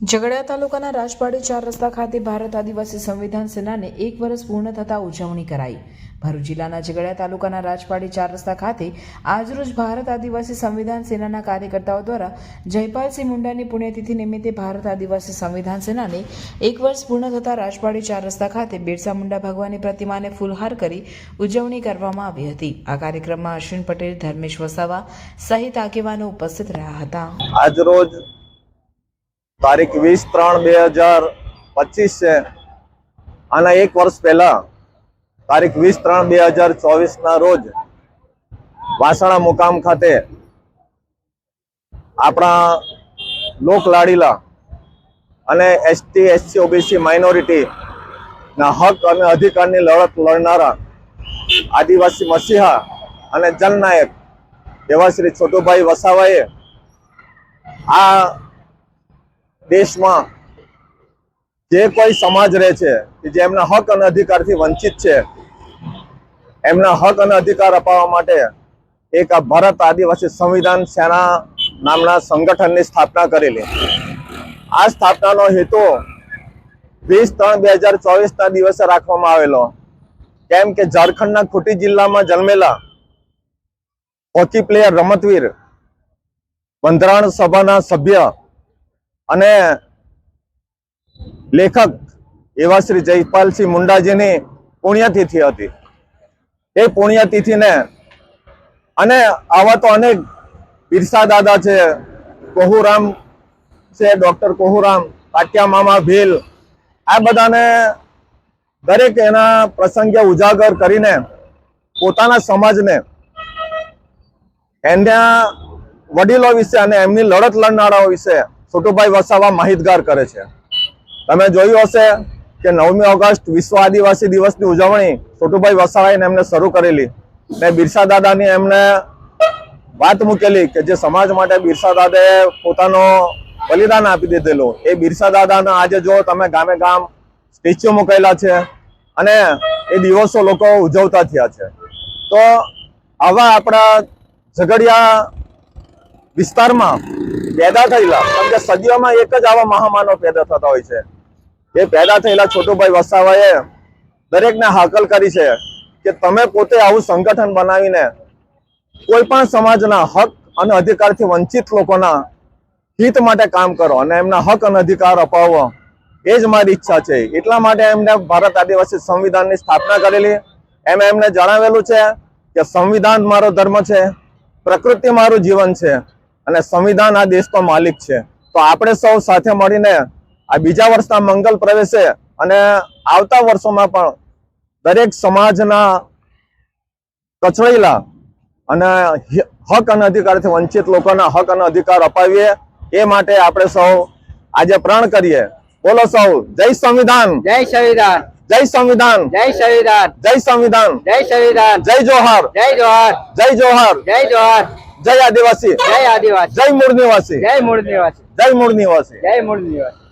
ઝઘડિયા તાલુકાના રાજપાડી ચાર રસ્તા ખાતે ભારત આદિવાસી સંવિધાન સેનાને એક વર્ષ પૂર્ણ થતાં ઉજવણી કરાઈ. ભરૂચ જિલ્લાના ઝઘડિયા તાલુકાના રાજપાડી ચાર રસ્તા ખાતે આજરોજ ભારત આદિવાસી સંવિધાન સેનાના કાર્યકર્તાઓ દ્વારા જયપાલસિંહ મુંડાની પુણ્યતિથિ નિમિત્તે ભારત આદિવાસી સંવિધાન સેનાને એક વર્ષ પૂર્ણ થતાં રાજપાડી ચાર રસ્તા ખાતે બિરસા મુંડા ભગવાનની પ્રતિમાને ફૂલહાર કરી ઉજવણી કરવામાં આવી હતી. આ કાર્યક્રમમાં અશ્વિન પટેલ, ધર્મેશ વસાવા સહિત આગેવાનો ઉપસ્થિત રહ્યા હતા. આજરોજ તારીખ વીસ ત્રણ બે હજાર પચીસ છે. આના એક વર્ષ પહેલા, તારીખ વીસ ત્રણ બે હજાર ચોવીસના રોજ વાસણા મુકામ ખાતે આપણા લોકલાડીલા અને એસટી, એસસી, ઓબીસી માઇનોરિટી ના હક અને અધિકારની લડત લડનારા આદિવાસી મસીહા અને જનનાયક એવા શ્રી છોટુભાઈ વસાવાએ આ દેશમાં જે કોઈ સમાજ રહે છે જે એમના હક અને અધિકારથી વંચિત છે, એમના હક અને અધિકાર અપાવવા માટે એક ભારત આદિવાસી સંવિધાન સેના નામના સંગઠનની સ્થાપના કરેલી. આ સ્થાપનાનો હેતુ વીસ ત્રણ બે હજાર ચોવીસના દિવસે રાખવામાં આવેલો. કેમ કે ઝારખંડના ખૂટી જિલ્લામાં જન્મેલા હોકી પ્લેયર રમતવીર બંધારણ સભાના સભ્ય અને લેખક એવા શ્રી જયપાલસિંહ મુંડાજીની પુણ્યતિથિ હતી. એ પુણ્યતિથિને અને આવા તો અનેક બિરસા દાદા છે, કોહુરામ છે, ડોક્ટર કોહુરામ કાટ્યા મામા ભીલ, આ બધાને દરેક એના પ્રસંગે ઉજાગર કરીને પોતાના સમાજને એના વડીલો વિશે અને એમની લડત લડનારાઓ વિશે છોટુભાઈ વસાવા માહિતગાર કરે છે. તમે જોયું હશે કે નવમી ઓગસ્ટ વિશ્વ આદિવાસી દિવસની ઉજવણી છોટુભાઈ વસાવાએ એમને શરૂ કરેલી. ને બિરસા દાદાની એમને વાત મૂકેલી કે જે સમાજ માટે બિરસા દાદાએ પોતાનો બલિદાન આપી દીધેલું. એ બિરસા દાદાના આજે જો તમે ગામે ગામ સ્ટેચ્યુ મૂકેલા છે અને એ દિવસો લોકો ઉજવતા થયા છે. તો આવા આપણા ઝઘડિયા વિસ્તારમાં પેદા થયેલા, કેમ કે સદીઓમાં એક જ આવા મહામાનવ પેદા થતા હોય છે. એ પેદા થયેલા છોટુભાઈ વસાવાએ દરેકને હાકલ કરી છે કે તમે પોતે આવું સંગઠન બનાવીને કોઈ પણ સમાજના હક અને અધિકારથી વંચિત લોકોના હિત માટે કામ કરો અને એમના હક અને અધિકાર અપાવો, એ જ મારી ઈચ્છા છે. એટલા માટે એમને ભારત આદિવાસી સંવિધાનની સ્થાપના કરેલી. એમ એમને જણાવેલું છે કે સંવિધાન મારો ધર્મ છે, પ્રકૃતિ મારું જીવન છે. અને સંવિધાન આ દેશનો માલિક છે. તો આપણે સૌ સાથે મળીને આ બીજા વર્ષના મંગલ પ્રવેશે અને આવતા વર્ષોમાં પણ દરેક સમાજના કચડેલા અને હક અને અધિકારથી વંચિત લોકોના હક અને અધિકાર અપાવીએ. એ માટે આપણે સૌ આજે પ્રણ કરીએ. બોલો સૌ, જય સંવિધાન. જય સંવિધાન. જય સંવિધાન. જય સંવિધાન. જય સંવિધાન. જય સંવિધાન. જય જોહાર. જય જોહાર. જય જોહાર. જય જોહાર. જય આદિવાસી. જય આદિવાસી. જય મૂળ નિવાસી. જય મૂળ નિવાસી. જય મૂળ નિવાસી. જય મૂળ નિવાસી.